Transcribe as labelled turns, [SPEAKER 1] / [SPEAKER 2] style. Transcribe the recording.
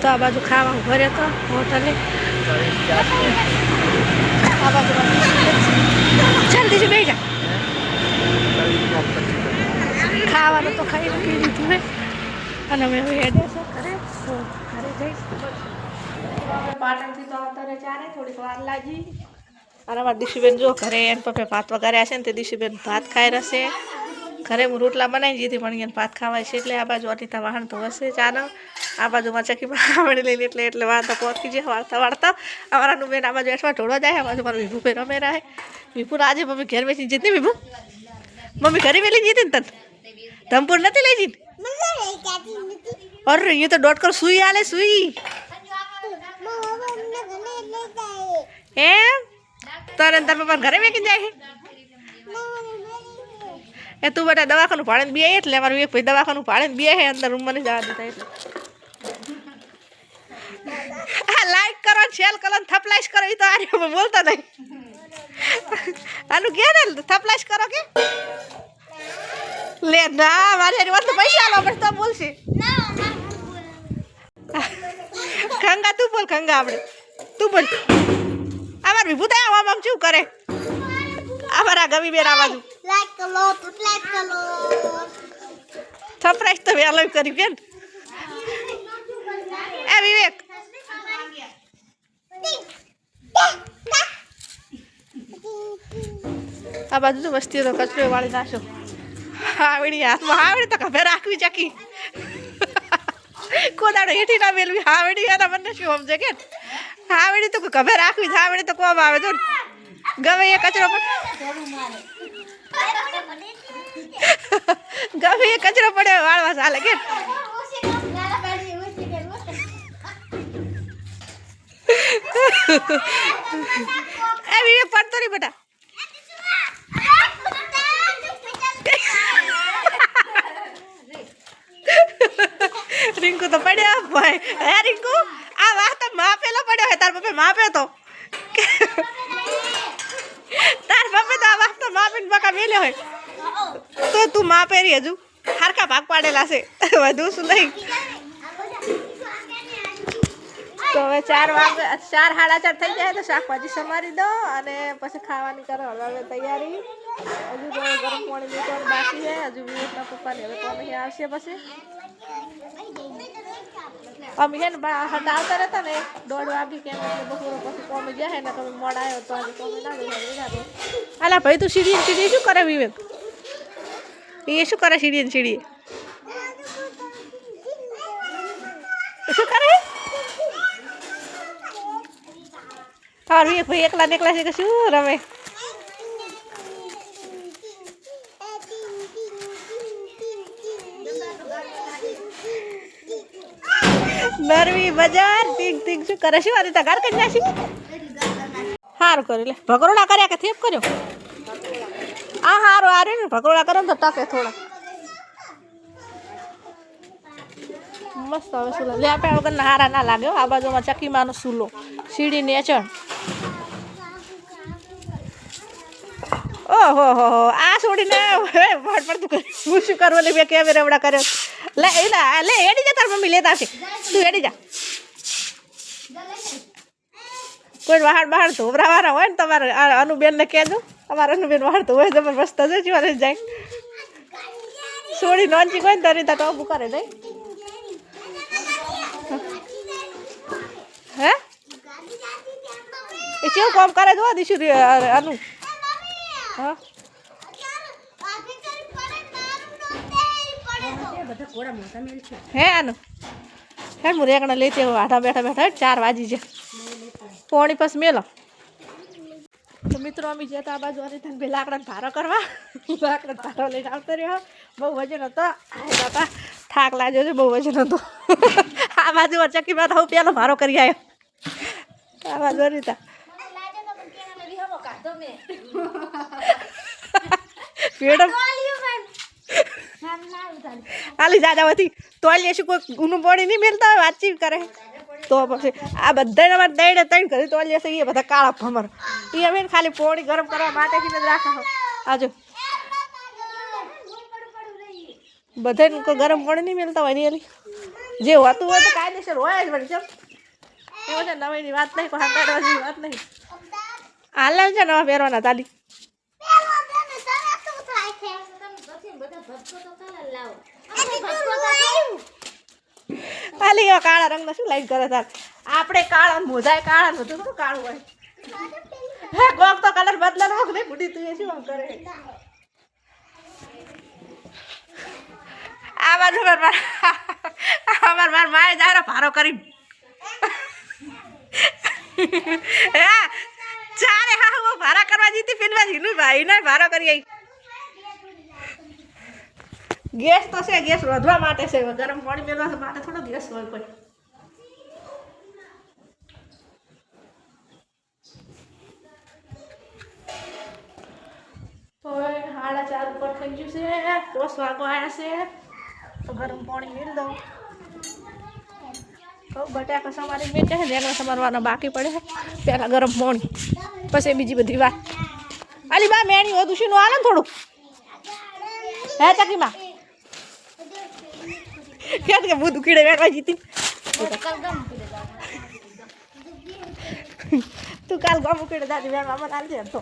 [SPEAKER 1] તો આ બાજુ ખાવા ઘરે તો હોટલે. આ બાજુ જલ્દી બેસી જા. ખાવાનું તો ખાઈ પી લીધું હે. અને અમે હવે હેડે છે ઘરે. તો ઘરે જઈશ. પાટણથી તો અત્યારે ચારે, થોડીક વાર લાગી. અને અમારા દિશુબેન જો ઘરે એને પપ્પે ભાત વગાડ્યા છે ને તે દિશુબેન ભાત ખાઈ રહેશે ઘરે હું રોટલા બનાવી દીધી પણ એને ભાત ખાવાય છે એટલે આ બાજુ અનિતા વાહન તો હશે ચાનો આ બાજુમાં ચકીમાં આવડી લઈને એટલે એટલે વાર્તા પહોંચી જાય વાર્તા વાર્તા અમારાનું બેન આ બાજુ એસમાં ઢોળવા જાય આ બાજુ મારું વિભુ પે રમે રહે વિભુ આજે મમ્મી ઘેર બેસી જીતી વિભુ મમ્મી ઘરે બેલી જીતી ને તને ધમપુર નથી લઈ જીત અરે અહીંયા તો દોઢ કર સુઈ આલે સુઈ એમ તારે ને તાર પપ્પા ઘરે વેકી જાય એ તું બેટા દવાખાનું ભાડે બે એટલે અમારું એક ભાઈ દવાખાનું ભાડે બે હે અંદર રૂમમાં નહીં જવા દેતા એટલે. હા લાઈક કરો શેર કરો ને થપલાઈશ કરો એ તો આ બોલતા નહીં. આનું કે ને થપલાઈશ કરો કે? લે ના, મારે એની વાત પૈસા આલો પણ તો બોલશે. ખંગા તું બોલ ખંગા આપણે. તું બોલ. અમાર વિભૂતા આમ શું કરે? અમારા ગમી બેન આ બાજુ થપરાઈશ તો વહેલો કર્યું કે એ વિવેક આ બાજુ તો વસ્તી તો કચરો વાળી નાખો હાવડી હાથમાં હાવડી તો ખભે રાખવી ચકી કોદાડો હેઠી ના મેળવી હાવડી એના મને શું સમજે કે હાવડી તો ખભે રાખવી હાવડી તો કોમ આવે તો ગમે એ કચરો ગમે એ કચરો પડે વાળવા ચાલે કે એ વિવેક પડતો નહીં બેટા. રિંકુ તો પડ્યા. ભાઈ, હે રિંકુ? આ વાહ, તો માપેલો પડ્યો હે, તાર પપ્પે માપ્યો તો તાર પપ્પે તો આ તો બકા વેલે હોય. તો તું માં પહેરી હજુ. હારકા ભાગ પાડેલા છે. વધુ શું નહીં. તો હવે ચાર વાગે, ચાર સાડા ચાર થઈ જાય તો શાકભાજી સમારી દો અને પછી ખાવાની કરો હવે તૈયારી. હજુ તો ગરમ પાણી મૂકવાનું બાકી છે. હજુ વિવેકના પપ્પાને હવે કોણ અહીં આવશે પછી. અમે હે ને હા આવતા રહેતા ને દોઢ વાગી કેમ એટલે બપોર પછી કોમી જાય ને તમે મોડા આવ્યો તો આજે કોમે ના ના અલા ભાઈ તું સીડી સીડી શું કરે વિવેક એ શું કરે સીડી સીડી શું કરે તાર વિવેક ભાઈ એકલા ને છે કે શું રમે નરવી બજાર. ટીક ટીક શું કરે? શું આદિતા ઘર કરી નાખી? સારું કર્યું, લે. ભગરોડા કર્યા કે થેપ કર્યો? આ સારું આ ને ભગરોડા કરો ને તો ટકે થોડા. મસ્ત હવે સુલો. લે, આપણે વગર હારા ના લાગે આ બાજુમાં ચકીમાનો સુલો. સીડી નેચર ઓહો, હો આ છોડીને વટ પડતું હું શું કરવું લે બે કેમેરા એવડા કર્યો? લે લે એડી જા તાર મમ્મી લેતા આવશે તું એડી જા. કોઈ બહાર બહાર ધોબરાવાળા હોય ને તમારે અનુબેનને કહેજો. તમારે અનુબેન બહાર તો હોય જબરજસ્ત જ જીવાને જાય. છોડી નોંચી કોઈ ને તરી તો ઊભું કરે નહીં. હે? એ કેવું કામ કરે જો દીશું અનુ? હા? હે આનું? હે હું રેકડા લેતી આઠા બેઠા બેઠા ચાર વાજી છે. પોણી પછી મેલો. તો મિત્રો અમે જતા આ બાજુ અરે તને પેલા લાકડાને ભારો કરવા. લાકડા ભારો લઈને આવતો રહ્યો. બહુ વજન હતો. આ બાપા થાક લાગ્યો છે બહુ વજન હતો. આ બાજુ ચક્કીમાં માથા હું પેલો ભારો કરી આવ્યો આ બાજુ રીતા મેડમ આલી જાજાવતી તો આલી શું કોઈ ઊનું પાણી નહીં મેલતા હોય, વાતચીત કરે. તો પછી આ બધાને અમારે દઈને ત્રણ કરી તોલીએ છે એ બધા કાળા ભમર. એ અમે ખાલી પોણી ગરમ કરવા માટે જ રાખા આજો બધાને કોઈ ગરમ પાણી નહીં મેળતા હોય, એની જે હોતું હોય તો કાયદેસર હોય જ પણ ચમ એ બધા નવાઈની વાત નહીં પણ વાત નહીં. હાલ છે નવા પહેરવાના તાલી. એવા કાળા રંગના શું લાઈટ કરે તાર? આપણે કાળા ને મોજાય કાળા નું બધું થોડું કાળું હોય. હે કોક તો કલર બદલા નાખ નહીં બુડી તું એ શું આમ કરે? આ બાજુ માર માર અમાર માર માય જારો ભારો કરી. હે ચારે હા હું ભારા કરવા જીતી ફિલવા જીનું ભાઈ ને ભારો કરી આઈ. ગેસ તો છે, ગેસ રોધવા માટે છે ગરમ પાણી મેળવા માટે થોડો ગેસ હોય કોઈ. હવે હાડા ચાર ઉપર થઈ ગયું છે કોસ વાગો આવ્યા છે, તો ગરમ પાણી મેળ દઉં. તો બટાકા સમારી મેં છે એનો સમારવાનો બાકી પડે પહેલાં ગરમ પાણી, પછી બીજી બધી વાત. અલી બા મેણી શું હાલે ને થોડું? હે, ચકીમાં? બુધ ઉકીડે બેઠવા જીતી તું કાલ ગમ ઉકીડે દાદી બેન મામા હાલજે એમ તો.